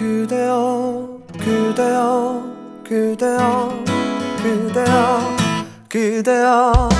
그대여 그대여 그대여 그대여 그대여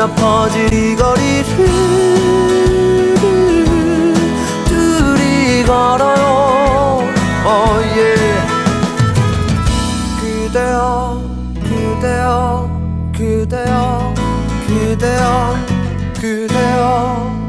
울려 퍼질 이 거리를 둘이 걸어요 oh yeah. 그대여 그대여 그대여 그대여 그대여